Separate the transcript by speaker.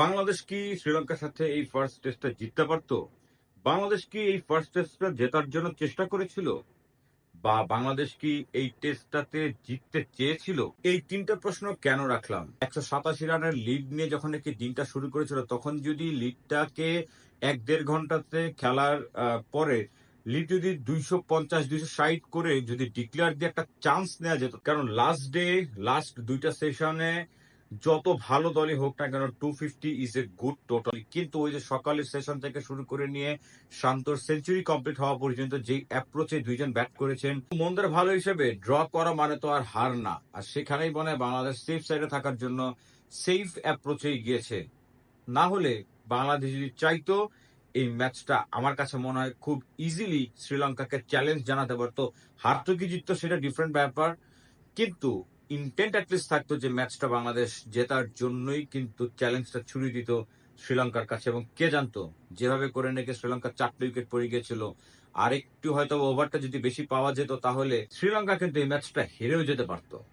Speaker 1: বাংলাদেশ কি শ্রীলঙ্কার সাথে এই ফার্স্ট টেস্টটা জিততে পারত? বাংলাদেশ কি এই ফার্স্ট টেস্টটা জেতার জন্য চেষ্টা করেছিল? বা বাংলাদেশ কি এই টেস্টটাতে জিততে চেয়েছিল? এই তিনটা প্রশ্ন কেন রাখলাম? একশো সাতাশি রানের লিড নিয়ে যখন নাকি দিনটা শুরু করেছিল, তখন যদি লিডটাকে এক দেড় ঘন্টাতে খেলার পরে লিড যদি দুইশো পঞ্চাশ, দুইশো ষাট করে যদি ডিক্লেয়ার দিয়ে একটা চান্স নেওয়া যেত, কারণ লাস্ট ডে লাস্ট দুইটা সেশনে যত ভালো দলই হোক না কেন two fifty is a good total কিন্তু ওই যে সকালের সেশন থেকে শুরু করে নিয়ে শান্তর সেঞ্চুরি কমপ্লিট হওয়া পর্যন্ত যে অ্যাপ্রোচে দুইজন ব্যাট করেছেন, মন্দের ভালো হিসেবে ড্র করা মানে তো আর হার না। আর সেখানেই মনে হয় বাংলাদেশ সেফ সাইডে থাকার জন্য সেফ অ্যাপ্রোচেই গিয়েছে। না হলে বাংলাদেশ যদি চাইতো, এই ম্যাচটা আমার কাছে মনে হয় খুব ইজিলি শ্রীলঙ্কাকে চ্যালেঞ্জ জানাতে পারতো। হারতো কি জিততো সেটা ডিফারেন্ট ব্যাপার। কিন্তু ইন্টেন্ট অ্যাটলিস্ট থাকতো যে ম্যাচটা বাংলাদেশ জেতার জন্যই কিন্তু চ্যালেঞ্জটা ছুড়ে দিত শ্রীলঙ্কার কাছে এবং কে জানতো? যেভাবে করে নাকি শ্রীলঙ্কার চারটে উইকেট পড়ে গিয়েছিল। আরেকটু হয়তো ওভারটা যদি বেশি পাওয়া যেত তাহলে শ্রীলঙ্কা কিন্তু এই ম্যাচটা হেরেও যেতে পারতো।